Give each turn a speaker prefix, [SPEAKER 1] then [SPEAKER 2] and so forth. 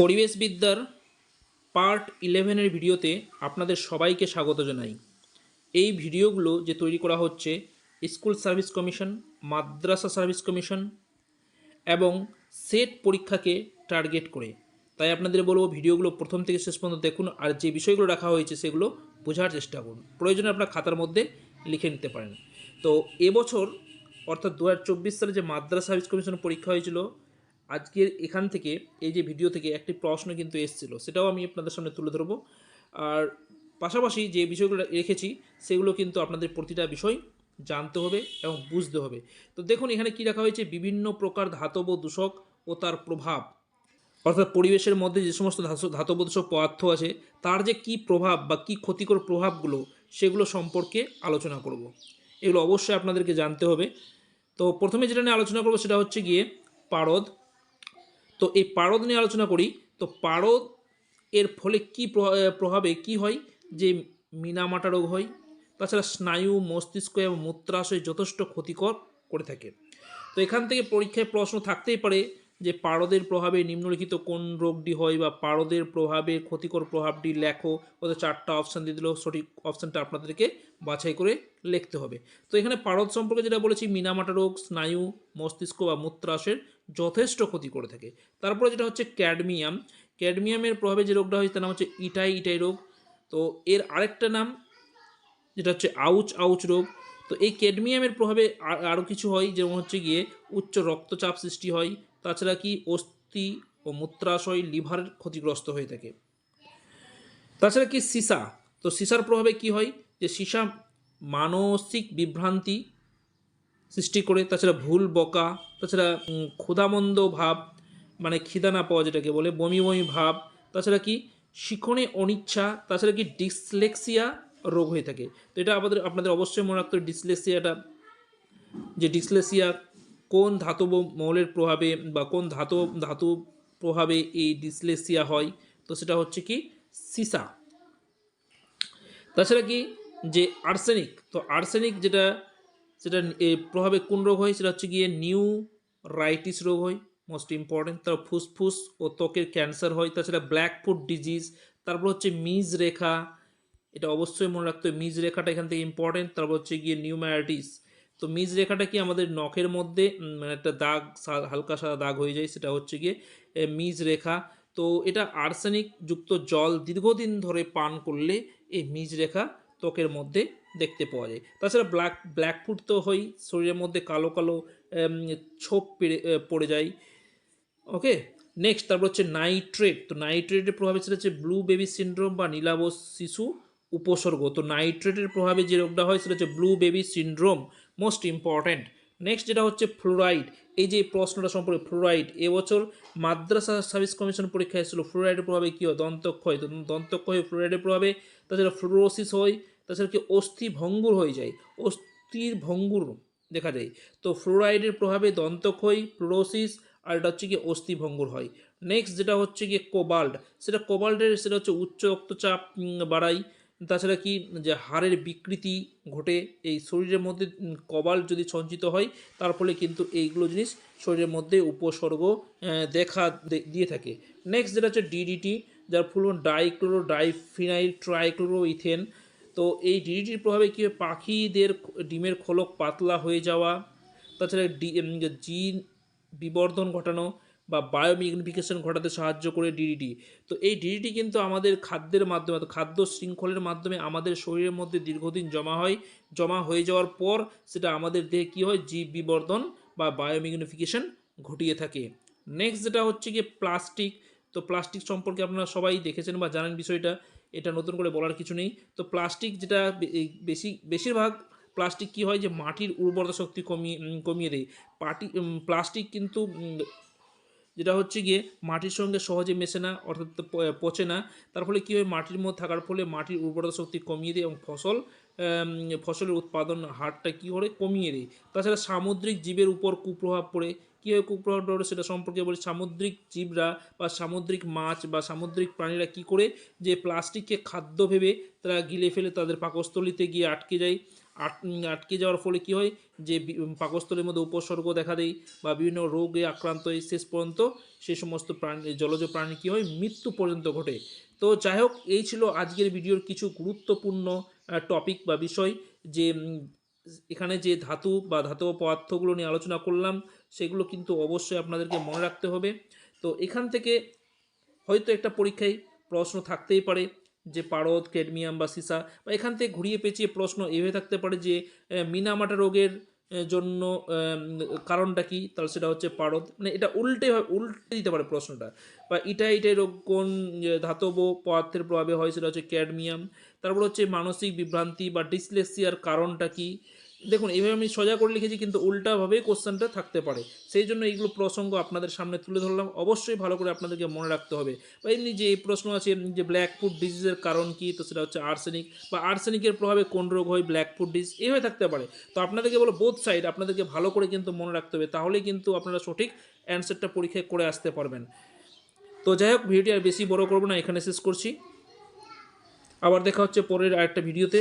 [SPEAKER 1] পরিবেশবিদ্যার part ইলেভেনের ভিডিওতে আপনাদের সবাইকে স্বাগত জানাই। এই ভিডিওগুলো যে তৈরি করা হচ্ছে school service commission, Madrasah service commission এবং সেট পরীক্ষাকে টার্গেট করে। তাই আপনাদের বলব ভিডিওগুলো প্রথম থেকে শেষ পর্যন্ত দেখুন আর যে বিষয়গুলো রাখা হয়েছে সেগুলো বোঝার চেষ্টা করুন। প্রয়োজনে আপনার খাতার মধ্যে লিখে নিতে পারেন। তো এবছর, অর্থাৎ দু হাজার চব্বিশ সালে যে মাদ্রাসা সার্ভিস কমিশন পরীক্ষা হয়েছিল আজকের এখান থেকে এই যে ভিডিও থেকে একটি প্রশ্ন কিন্তু এসেছিল, সেটাও আমি আপনাদের সামনে তুলে ধরবো। আর পাশাপাশি যে বিষয়গুলো রেখেছি, সেগুলো কিন্তু আপনাদের প্রতিটা বিষয় জানতে হবে এবং বুঝতে হবে। তো দেখুন, এখানে কি রাখা হয়েছে? বিভিন্ন প্রকার ধাতব দূষক ও তার প্রভাব। অর্থাৎ পরিবেশের মধ্যে যে সমস্ত ধাতু- ধাতব দূষক পদার্থ আছে, তার যে কি প্রভাব বা কি ক্ষতিকর প্রভাবগুলো, সেগুলো সম্পর্কে আলোচনা করব। এগুলো অবশ্যই আপনাদেরকে জানতে হবে। তো প্রথমে যেটা নিয়ে আলোচনা করব, সেটা হচ্ছে গিয়ে পারদ তো এই পারদ নিয়ে আলোচনা করি, তো পারদ এর ফলে কি প্রভাবে কি হয়? যে মিনামাটা রোগ হয়, তাছাড়া স্নায়ু, মস্তিষ্ক এবং মূত্রাশয় যথেষ্ট ক্ষতিকর করে থাকে। তো এখান থেকে পরীক্ষায় প্রশ্ন থাকতেই পারে যে পারদের প্রভাবে নিম্নলিখিত কোন রোগটি হয় বা পারদের প্রভাবে ক্ষতিকর প্রভাবটি লেখো ওদের চারটা অপশান দিয়ে দিলেও সঠিক অপশানটা আপনাদেরকে বাছাই করে লিখতে হবে। তো এখানে পারদ সম্পর্কে যেটা বলেছি, মিনামাটা রোগ, স্নায়ু, মস্তিষ্ক বা মূত্রাশয়ের যথেষ্ট ক্ষতি করে থাকে। তারপরে যেটা হচ্ছে ক্যাডমিয়াম। ক্যাডমিয়ামের প্রভাবে যে রোগটা হয় তার নাম হচ্ছে ইটাই ইটাই রোগ। তো এর আরেকটা নাম, যেটা হচ্ছে আউচ আউচ রোগ। তো এই ক্যাডমিয়ামের প্রভাবে আর- আরও কিছু হয়, যেমন হচ্ছে গিয়ে উচ্চ রক্তচাপ সৃষ্টি হয় তাছাড়া কি অস্থি ও মূত্রাশয় লিভার ক্ষতিগ্রস্ত হয়ে থাকে? তাছাড়া কি সীসা? তো সীসার প্রভাবে কি হয়? যে সীসা মানসিক বিভ্রান্তি সৃষ্টি করে, তাছাড়া ভুল বকা, তাছাড়া ক্ষুধামন্দ ভাব মানে খিদা না পাওয়া যেটাকে বলে, বমি বমি ভাব, তাছাড়া কি শিখনে অনিচ্ছা, তাছাড়া কি ডিসলেক্সিয়া রোগ হয়ে থাকে। তো এটা আমাদের, আপনাদের অবশ্যই মনে রাখতে হবে, ডিসলেক্সিয়াটা, যে ডিসলেক্সিয়া কোন ধাতব মৌলের প্রভাবে বা কোন ধাতু ধাতু প্রভাবে এই ডিসলেক্সিয়া হয়? তো সেটা হচ্ছে কি সিসা। তাছাড়া কি যে আর্সেনিক, তো আর্সেনিক যেটা, সেটা প্রভাবে কোন রোগ হয়? সেটা হচ্ছে গিয়ে নিউ রাইটিস রোগ হয় মোস্ট ইম্পর্টেন্ট তার ফুসফুস ও ত্বকের ক্যান্সার হয়, তাছাড়া ব্ল্যাক ফুট ডিজিজ। তারপর হচ্ছে মিজ রেখা, এটা অবশ্যই মনে রাখতে হবে, মিজ রেখাটা এখান থেকে ইম্পর্টেন্ট তারপর হচ্ছে গিয়ে নিউম্যাটিস তো মিজ রেখাটা কি আমাদের নখের মধ্যে মানে একটা দাগ হালকা সাদা দাগ হয়ে যায়, সেটা হচ্ছে গিয়ে মিজ রেখা। তো এটা আর্সেনিক যুক্ত জল দীর্ঘদিন ধরে পান করলে এই মিজ রেখা ত্বকের মধ্যে দেখতে পাওয়া যায়। তাছাড়া ব্ল্যাক ব্ল্যাক ব্ল্যাকফুট তো হয় শরীরের মধ্যে কালো কালো ছোপ পেড়ে যায়। ওকে, নেক্সট, তারপর হচ্ছে নাইট্রেট। তো নাইট্রেটের প্রভাবে সেটা হচ্ছে ব্লু বেবি সিন্ড্রোম বা নীলাভ শিশু উপসর্গ। তো নাইট্রেটের প্রভাবে যে রোগটা হয়, সেটা হচ্ছে blue baby syndrome most important next যেটা হচ্ছে ফ্লোরাইড এই যে প্রশ্নটা সম্পর্কে ফ্লোরাইড এবছর মাদ্রাসা সার্ভিস কমিশন পরীক্ষা এসেছিল ফ্লোরাইডের প্রভাবে কী হয়? দন্তক্ষয়। তো দন্তক্ষয় ফ্লোরাইডের প্রভাবে তাছাড়া ফ্লোরোসিস হয়, তাছাড়া কি অস্থি ভঙ্গুর হয়ে যায়? অস্থির ভঙ্গুর দেখা যায়। তো ফ্লোরাইডের প্রভাবে দন্তক্ষয় ফ্লোরোসিস আর এটা হচ্ছে কি অস্থি ভঙ্গুর হয়। নেক্সট যেটা হচ্ছে গিয়ে কোবাল্ট সেটা কোবাল্টের সেটা হচ্ছে উচ্চ রক্তচাপ বাড়ায়। তাছাড়া কি যে হাড়ের বিকৃতি ঘটে এই শরীরের মধ্যে উম, কোবাল্ট যদি সঞ্চিত হয় তার ফলে কিন্তু এইগুলো জিনিস শরীরের মধ্যে উপসর্গ দেখা দিয়ে থাকে। নেক্সট যেটা হচ্ছে ডিডিটি যার full dichloro diphenyl trichloro ethane তো এই ডিডিটির প্রভাবে কী পাখিদের ডিমের খোলক পাতলা হয়ে যাওয়া। তাছাড়া ডি জিন বিবর্ধন ঘটানো বা বায়োমিগনিফিকেশন ঘটাতে সাহায্য করে ডিডিটি তো এই ডিডিটি কিন্তু আমাদের খাদ্যের মাধ্যমে অর্থাৎ খাদ্য শৃঙ্খলের মাধ্যমে আমাদের শরীরের মধ্যে দীর্ঘদিন জমা হয়। জমা হয়ে যাওয়ার পর সেটা আমাদের দেহে কী হয়? জীব বিবর্ধন বা বায়োমিগনিফিকেশন ঘটিয়ে থাকে। নেক্সট যেটা হচ্ছে গিয়ে প্লাস্টিক তো প্লাস্টিক সম্পর্কে আপনারা সবাই দেখেছেন বা জানেন বিষয়টা। এটা নতুন করে বলার কিছু নেই। তো প্লাস্টিক যেটা বেশি, বেশিরভাগ প্লাস্টিক কী হয়? যে মাটির উর্বরতা শক্তি কমিয়ে কমিয়ে দেয়। পাটি প্লাস্টিক কিন্তু যেটা হচ্ছে গিয়ে মাটির সঙ্গে সহজে মেশে না, অর্থাৎ পচে না। তার ফলে কী হয় মাটির মধ্যে থাকার ফলে মাটির উর্বরতা শক্তি কমিয়ে দেয় এবং ফসল ফসলের উৎপাদন হারটা কী করে? কমিয়ে দেয়। তাছাড়া সামুদ্রিক জীবের উপর কুপ্রভাব পড়ে কীভাবে কুপ্রভাব পড়ে সেটা সম্পর্কে বলি সামুদ্রিক জীবরা বা সামুদ্রিক মাছ বা সামুদ্রিক প্রাণীরা কী করে যে প্লাস্টিককে খাদ্য ভেবে তারা গিলে ফেলে তাদের পাকস্থলিতে গিয়ে আটকে যায়। আট আটকে যাওয়ার ফলে কী হয় যে পাকস্থলীর মধ্যে উপসর্গ দেখা দেয় বা বিভিন্ন রোগে আক্রান্ত হয়ে শেষ পর্যন্ত সেই সমস্ত প্রাণী, জলজ প্রাণী কী হয় মৃত্যু পর্যন্ত ঘটে। তো যাই হোক, এই ছিল আজকের ভিডিওর কিছু গুরুত্বপূর্ণ টপিক বা বিষয় যে এখানে যে ধাতু বা ধাতব পদার্থগুলো নিয়ে আলোচনা করলাম। সেগুলো কিন্তু অবশ্যই আপনাদেরকে মনে রাখতে হবে। তো এখান থেকে হয়তো একটা পরীক্ষায় প্রশ্ন থাকতেই পারে যে পারদ, ক্যাডমিয়াম বা সিসা বা এখান থেকে ঘুরিয়ে পেঁচিয়ে প্রশ্ন এভাবে থাকতে পারে যে মিনামাটা রোগের জন্য কারণটা কি? তাহলে সেটা হচ্ছে পারদ। মানে এটা উল্টে উল্টে দিতে পারে প্রশ্নটা। বা ইটাই ইটাই রোগ কোন ধাতব পদার্থের প্রভাবে হয়? সেটা হচ্ছে ক্যাডমিয়াম। তারপর হচ্ছে মানসিক বিভ্রান্তি বা ডিসলেক্সিয়ার কারণটা কি? দেখুন এইভাবে আমি সোজা করে লিখেছি, কিন্তু উল্টাভাবে কোশ্চেনটা থাকতে পারে। সেই জন্য এইগুলো প্রসঙ্গ আপনাদের সামনে তুলে ধরলাম। অবশ্যই ভালো করে আপনাদেরকে মনে রাখতে হবে। বা এমনি যে এই প্রশ্ন আছে যে ব্ল্যাক ফুড ডিজিজের কারণ কি, তো সেটা হচ্ছে আর্সেনিক বা আর্সেনিকের প্রভাবে কোন রোগ হয় ব্ল্যাক ফুড ডিজিজ এইভাবে থাকতে পারে। তো আপনাদেরকে বলো বোথ সাইড আপনাদেরকে ভালো করে কিন্তু মনে রাখতে হবে তাহলেই কিন্তু আপনারা সঠিক অ্যান্সারটা পরীক্ষায় করে আসতে পারবেন। তো যাই হোক, ভিডিওটি আর বেশি বড় করব না, এখানে শেষ করছি। আবার দেখা হচ্ছে পরের আরেকটা ভিডিওতে।